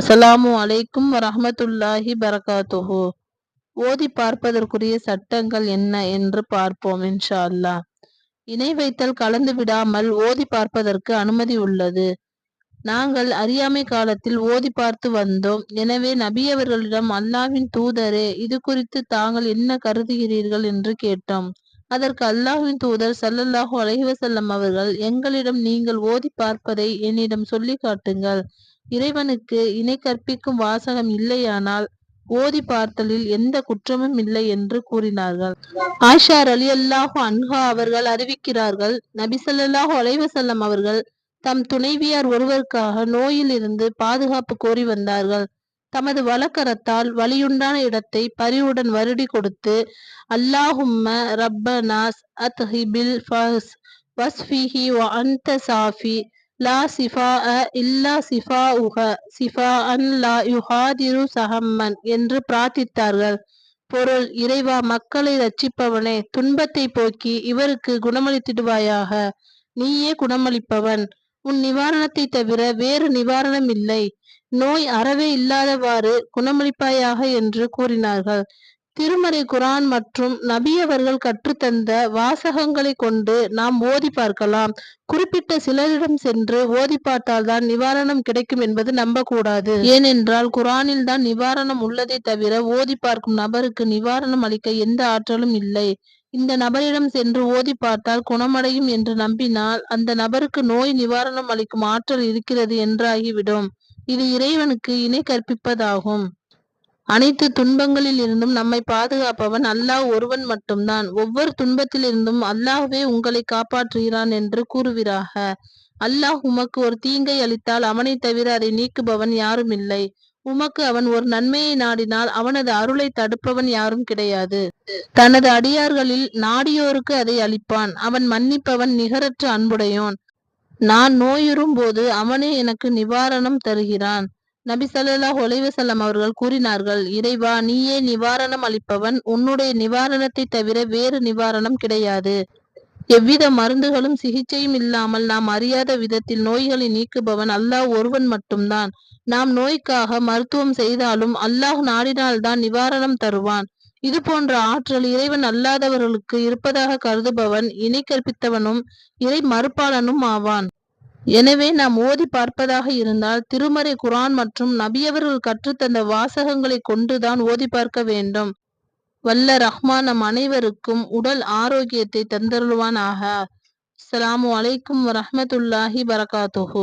அஸ்ஸலாமு அலைக்கும் வரஹ்மத்துல்லாஹி பரகாத்துஹு. ஓதி பார்ப்பதற்குரிய சட்டங்கள் என்ன என்று பார்ப்போம் இன்ஷா அல்லாஹ் இணை வைத்தல் கலந்து விடாமல் ஓதி பார்ப்பதற்கு அனுமதி உள்ளது. நாங்கள் அறியாமை காலத்தில் ஓதி பார்த்து வந்தோம். எனவே நபியவர்களிடம் அல்லாவின் அல்லாஹ்வின் தூதரே இது குறித்து தாங்கள் என்ன கருதுகிறீர்கள்? என்று கேட்டோம். அதற்கு அல்லாஹ்வின் தூதர் ஸல்லல்லாஹு அலைஹி வஸல்லம் அவர்கள் எங்களிடம் நீங்கள் ஓதி பார்ப்பதை என்னிடம் சொல்லி காட்டுங்கள். இறைவனுக்கு இணை கற்பிக்கும் வாசகம் இல்லையானால் ஓதி பார்த்தலில் எந்த குற்றமும் இல்லை என்று கூறினார்கள். ஆஷார் அலி அல்லாஹு அன்ஹா அவர்கள் அறிவிக்கிறார்கள் நபிசல்லாஹு அலைவசல்லம் அவர்கள் தம் துணைவியார் ஒருவருக்காக நோயில் இருந்து பாதுகாப்பு கோரி வந்தார்கள். தமது வலக்கரத்தால் வலியுண்டான இடத்தை பரிவுடன் வருடி கொடுத்து அல்லாஹும்ம ரப்பனாஸ் அத்ஹிபில் ஃபஸ் வஸ்ஃபிஹி வ சாஃபி லா சிஃபாஅ இல்லா சிஃபாஉக சிஃபாஅன் லா யுஹாதிரு சஹம்மன் என்று பிரார்த்தித்தார்கள். பொருள் இறைவா மக்களை ரட்சிப்பவனே துன்பத்தை போக்கி இவருக்கு குணமளித்திடுவாயாக. நீயே குணமளிப்பவன். உன் நிவாரணத்தை தவிர வேறு நிவாரணம் இல்லை. நோய் அறவே இல்லாதவாறு குணமளிப்பாயாக என்று கூறினார்கள். திருமறை குரான் மற்றும் நபியவர்கள் கற்றுத்தந்த வாசகங்களை கொண்டு நாம் ஓதி பார்க்கலாம். குறிப்பிட்ட சிலரிடம் சென்று ஓதி பார்த்தால்தான் நிவாரணம் கிடைக்கும் என்பது நம்பக்கூடாது. ஏனென்றால் குரானில் தான் நிவாரணம் உள்ளதை தவிர ஓதி பார்க்கும் நபருக்கு நிவாரணம் அளிக்க எந்த ஆற்றலும் இல்லை. இந்த நபரிடம் சென்று ஓதி பார்த்தால் குணமடையும் என்று நம்பினால் அந்த நபருக்கு நோய் நிவாரணம் அளிக்கும் ஆற்றல் இருக்கிறது என்றாகிவிடும். இது இறைவனுக்கு இணை கற்பிப்பதாகும். அனைத்து துன்பங்களில் இருந்தும் நம்மை பாதுகாப்பவன் அல்லாஹ் ஒருவன் மட்டும்தான். ஒவ்வொரு துன்பத்திலிருந்தும் அல்லாஹ்வே உங்களை காப்பாற்றுகிறான் என்று கூறுவிறாக அல்லாஹ் உமக்கு ஒரு தீங்கை அளித்தால் அவனை தவிர அதை நீக்குபவன் யாரும் இல்லை. உமக்கு அவன் ஒரு நன்மையை நாடினால் அவனது அருளை தடுப்பவன் யாரும் கிடையாது. தனது அடியார்களில் நாடியோருக்கு அதை அளிப்பான். அவன் மன்னிப்பவன் நிகரற்ற அன்புடையோன் நான் நோயுறும் போது அவனே எனக்கு நிவாரணம் தருகிறான். நபி சல்லாஹ் ஒலைவசல்லம் அவர்கள் கூறினார்கள் இறைவா நீயே நிவாரணம் அளிப்பவன். உன்னுடைய நிவாரணத்தை தவிர வேறு நிவாரணம் கிடையாது. எவ்வித மருந்துகளும் சிகிச்சையும் இல்லாமல் நாம் அறியாத விதத்தில் நோய்களை நீக்குபவன் அல்லாஹ் ஒருவன் மட்டும்தான். நாம் நோய்க்காக மருத்துவம் செய்தாலும் அல்லாஹ் நாடினால்தான் நிவாரணம் தருவான். இது போன்ற ஆற்றல் இறைவன் அல்லாதவர்களுக்கு இருப்பதாக கருதுபவன் இணை கற்பித்தவனும் இறை மறுப்பாளனும் ஆவான். எனவே நாம் ஓதி பார்ப்பதாக இருந்தால் திருமறை குரான் மற்றும் நபியவர்கள் கற்றுத்தந்த வாசகங்களை கொண்டுதான் ஓதி பார்க்க வேண்டும். வல்ல ரஹ்மான் நம் அனைவருக்கும் உடல் ஆரோக்கியத்தை தந்தருள்வானாக. அஸ்ஸலாமு அலைக்கும் வரமத்துல்லாஹி வரகாத்துஹு.